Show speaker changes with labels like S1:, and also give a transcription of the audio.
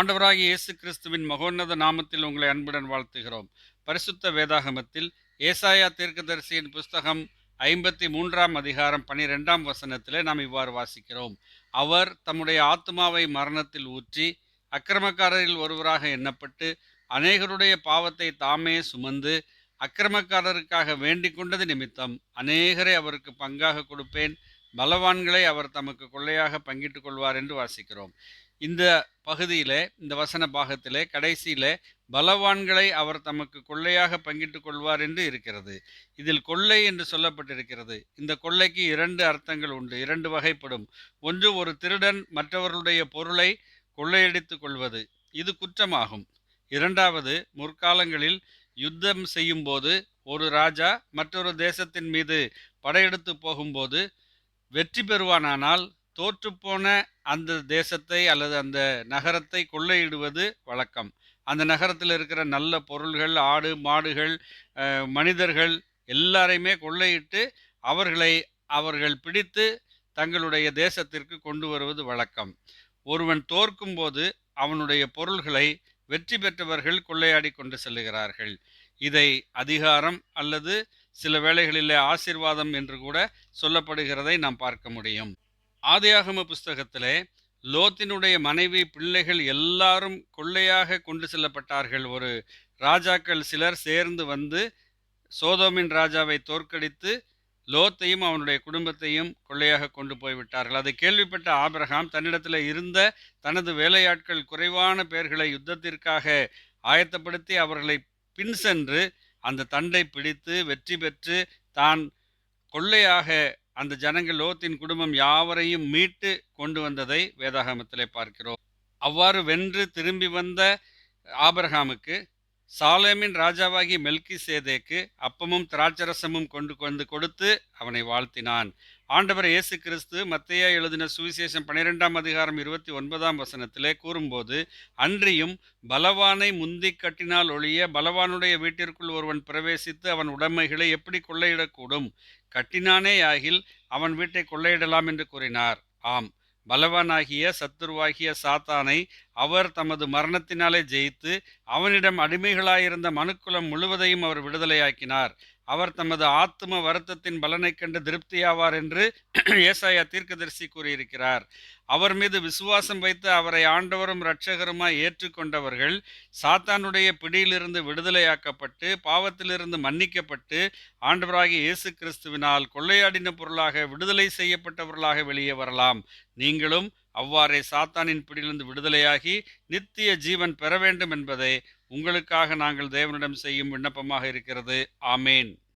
S1: ஆண்டவராகிய இயேசு கிறிஸ்துவின் மகோன்னத நாமத்தில் உங்களை அன்புடன் வாழ்த்துகிறோம். பரிசுத்த வேதாகமத்தில் ஏசாயா தீர்க்கதரிசியின் புஸ்தகம் ஐம்பத்தி மூன்றாம் அதிகாரம் பனிரெண்டாம் வசனத்திலே நாம் இவ்வாறு வாசிக்கிறோம். அவர் தம்முடைய ஆத்மாவை மரணத்தில் ஊற்றி அக்கிரமக்காரரில் ஒருவராக எண்ணப்பட்டு அநேகருடைய பாவத்தை தாமே சுமந்து அக்கிரமக்காரருக்காக வேண்டிக் கொண்டது நிமித்தம் அநேகரை அவருக்கு பங்காக கொடுப்பேன். பலவான்களை அவர் தமக்கு கொள்ளையாக பங்கிட்டுக் கொள்வார் என்று வாசிக்கிறோம். இந்த பகுதியிலே இந்த வசன பாகத்திலே கடைசியிலே பலவான்களை அவர் தமக்கு கொள்ளையாக பங்கிட்டுக் கொள்வார் என்று இருக்கிறது. இதில் கொள்ளை என்று சொல்லப்பட்டிருக்கிறது. இந்த கொள்ளைக்கு இரண்டு அர்த்தங்கள் உண்டு. இரண்டு வகைப்படும். ஒன்று ஒரு திருடன் மற்றவர்களுடைய பொருளை கொள்ளையடித்துக் கொள்வது. இது குற்றமாகும். இரண்டாவது முற்காலங்களில் யுத்தம் செய்யும்போது ஒரு ராஜா மற்றொரு தேசத்தின் மீது படையெடுத்து போகும்போது வெற்றி பெறுவானானால் தோற்றுப்போன அந்த தேசத்தை அல்லது அந்த நகரத்தை கொள்ளையிடுவது வழக்கம். அந்த நகரத்தில் இருக்கிற நல்ல பொருள்கள் ஆடு மாடுகள் மனிதர்கள் எல்லாரையுமே கொள்ளையிட்டு அவர்களை அவர்கள் பிடித்து தங்களுடைய தேசத்திற்கு கொண்டு வருவது வழக்கம். ஒருவன் தோற்கும்போது அவனுடைய பொருள்களை வெற்றி பெற்றவர்கள் கொள்ளையாடி கொண்டு செல்லுகிறார்கள். இதை அதிகாரம் அல்லது சில வேளைகளிலே ஆசீர்வாதம் என்று கூட சொல்லப்படுகிறதை நாம் பார்க்க முடியும். ஆதியாகம புஸ்தகத்திலே லோத்தினுடைய மனைவி பிள்ளைகள் எல்லாரும் கொள்ளையாக கொண்டு செல்லப்பட்டார்கள். ஒரு ராஜாக்கள் சிலர் சேர்ந்து வந்து சோதோமின் ராஜாவை தோற்கடித்து லோத்தையும் அவனுடைய குடும்பத்தையும் கொள்ளையாக கொண்டு போய்விட்டார்கள். அதை கேள்விப்பட்ட ஆபிரகாம் தன்னிடத்தில் இருந்த தனது வேலையாட்கள் குறைவான பேர்களை யுத்தத்திற்காக ஆயத்தப்படுத்தி அவர்களை பின் சென்று அந்த தண்டை பிடித்து வெற்றி பெற்று தான் கொள்ளையாக அந்த ஜனங்கள் லோத்தின் குடும்பம் யாவரையும் மீட்டு கொண்டு வந்ததை வேதாகமத்திலே பார்க்கிறோம். அவ்வாறு வென்று திரும்பி வந்த ஆபரகாமுக்கு சாலேமின் ராஜாவாகி மெல்கி சேதேக்கு அப்பமும் திராட்சரசமும் கொண்டு வந்து கொடுத்து அவனை வாழ்த்தினான். ஆண்டவர் இயேசு கிறிஸ்து மத்தையா எழுதின சுவிசேஷம் பன்னிரெண்டாம் அதிகாரம் இருபத்தி ஒன்பதாம் வசனத்திலே கூறும்போது அன்றியும் பலவானை முந்தி கட்டினால் ஒழிய பலவானுடைய வீட்டிற்குள் ஒருவன் பிரவேசித்து அவன் உடைமைகளை எப்படி கொள்ளையிடக்கூடும்? கட்டினானே ஆகில் அவன் வீட்டை கொள்ளையிடலாம் என்று கூறினார். ஆம் பலவானாகிய சத்துருவாகிய சாத்தானை அவர் தமது மரணத்தினாலே ஜெயித்து அவனிடம் அடிமைகளாயிருந்த மனுக்குலம் முழுவதையும் அவர் விடுதலையாக்கினார். அவர் தமது ஆத்தும வருத்தத்தின் பலனைக் கண்டு திருப்தியாவார் என்று ஏசாயா தீர்க்கதரிசி கூறியிருக்கிறார். அவர் மீது விசுவாசம் வைத்து அவரை ஆண்டவரும் இரட்சகருமாய் ஏற்றுக்கொண்டவர்கள் சாத்தானுடைய பிடியிலிருந்து விடுதலையாக்கப்பட்டு பாவத்திலிருந்து மன்னிக்கப்பட்டு ஆண்டவராகிய இயேசு கிறிஸ்துவினால் கொள்ளையாடின பொருளாக விடுதலை செய்யப்பட்டவர்களாக வெளியே வரலாம். நீங்களும் அவ்வாறே சாத்தானின் பிடியிலிருந்து விடுதலையாகி நித்திய ஜீவன் பெற வேண்டும் என்பதே உங்களுக்காக நாங்கள் தேவனிடம் செய்யும் விண்ணப்பமாக இருக்கிறது. ஆமேன்.